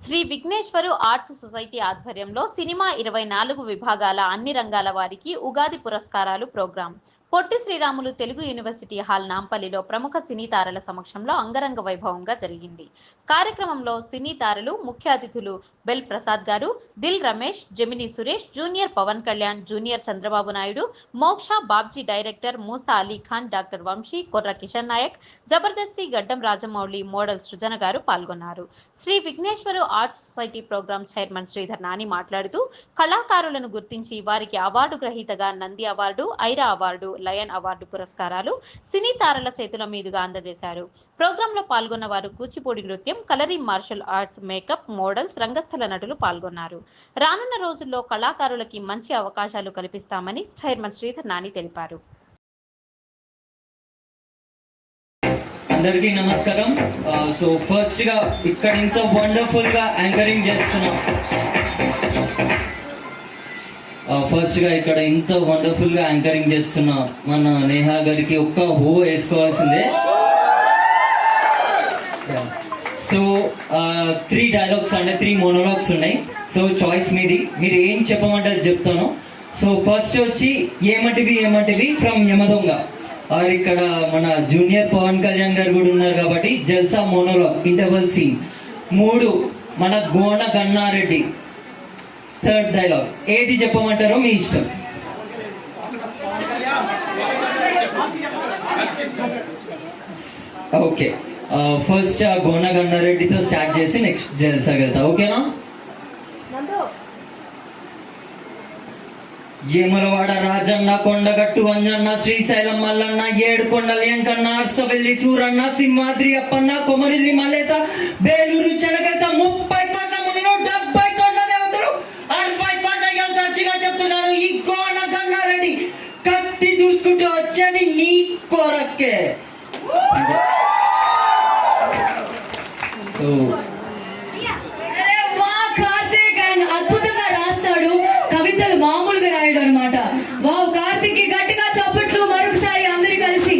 Shri Vighneshwara arts society ఆధ్వర్యంలో cinema ఇరవై నాలుగు విభాగాల అన్ని రంగాల వారికి ఉగాది పురస్కారాలు program. Potti Sriramulu Telugu university hall నాంపల్లిలో ప్రముఖ సినీ తారల సమక్షంలో అంగరంగ వైభవంగా జరిగింది. కార్యక్రమంలో సినీ తారలు ముఖ్య అతిథులు బెల్ ప్రసాద్ గారు Dil Ramesh Jamini Suresh junior Pawan Kalyan junior Chandrababu Naidu Moksha Babji director Musa Ali Khan doctor Vamsi Korra Kishan Nayak జబర్దస్తి గడ్డం రాజమౌళి మోడల్ సృజన గారు పాల్గొన్నారు. Shri Vighneshwara arts society program chairman Sridhar Nani మాట్లాడుతూ కళాకారులను గుర్తించి వారికి award గ్రహీతగా Nandi award Aira award lion award పురస్కారాలు సినీ తారల చేతుల మీదుగా అందజేశారు. ప్రోగ్రాంలో పాల్గొన్న వారు కూచిపూడి నృత్యం Kalari martial arts makeup models రంగస్థల నటులు పాల్గొన్నారు. రానున్న రోజుల్లో కళాకారులకి మంచి అవకాశాలు కల్పిస్తామని చైర్మన్ శ్రీధర్ నాని తెలిపారు. అందరికీ నమస్కారం. సో ఫస్ట్గా ఇక్కడ ఇంత వండర్ఫుల్గా యాంకరింగ్ చేస్తున్నాం. ఫస్ట్గా ఇక్కడ ఇంత వండర్ఫుల్గా యాంకరింగ్ చేస్తున్న మన నేహా గారికి ఒక్క హో వేసుకోవాల్సిందే. సో త్రీ డైలాగ్స్ అంటే త్రీ మోనోలాగ్స్ ఉన్నాయి. సో చాయిస్ మీది. మీరు ఏం చెప్పమంటారు చెప్తాను. సో ఫస్ట్ వచ్చి ఏమంటివి ఏమంటివి ఫ్రమ్ యమదొంగ. ఆర్ ఇక్కడ మన జూనియర్ పవన్ కళ్యాణ్ గారు కూడా ఉన్నారు కాబట్టి జల్సా మోనోలాగ్ ఇంటర్వల్ సీన్ మూడు మన గోణ గన్నారెడ్డి. థర్డ్ డైలాగ్ ఏది చెప్పమంటారో మీ ఇష్టం. ఓకే. ఫస్ట్ గోన గన్నారెడ్డితో స్టార్ట్ చేసి నెక్స్ట్ జల్సాగలుగుతా ఓకేనా? ఏమలవాడ రాజన్న కొండగట్టు అంజన్న శ్రీశైలం మల్లన్న ఏడు కొండలు ఎంకన్న అర్సవెల్లి సూరన్న సింహాద్రి అప్పన్న కొమరిల్లి మల్లేస బేలూరు చెడగస చెప్తున్నాను ఈ కోన కన్నారెడ్డి కత్తి దూసుకుంటూ వచ్చేది నీ కొరకే. సో అద్భుతంగా రాస్తాడు. కవితలు మామూలుగా రాయడు అనమాట వావ్ కార్తిక్ గట్టిగా చప్పట్లు మరొకసారి అందరి కలిసి.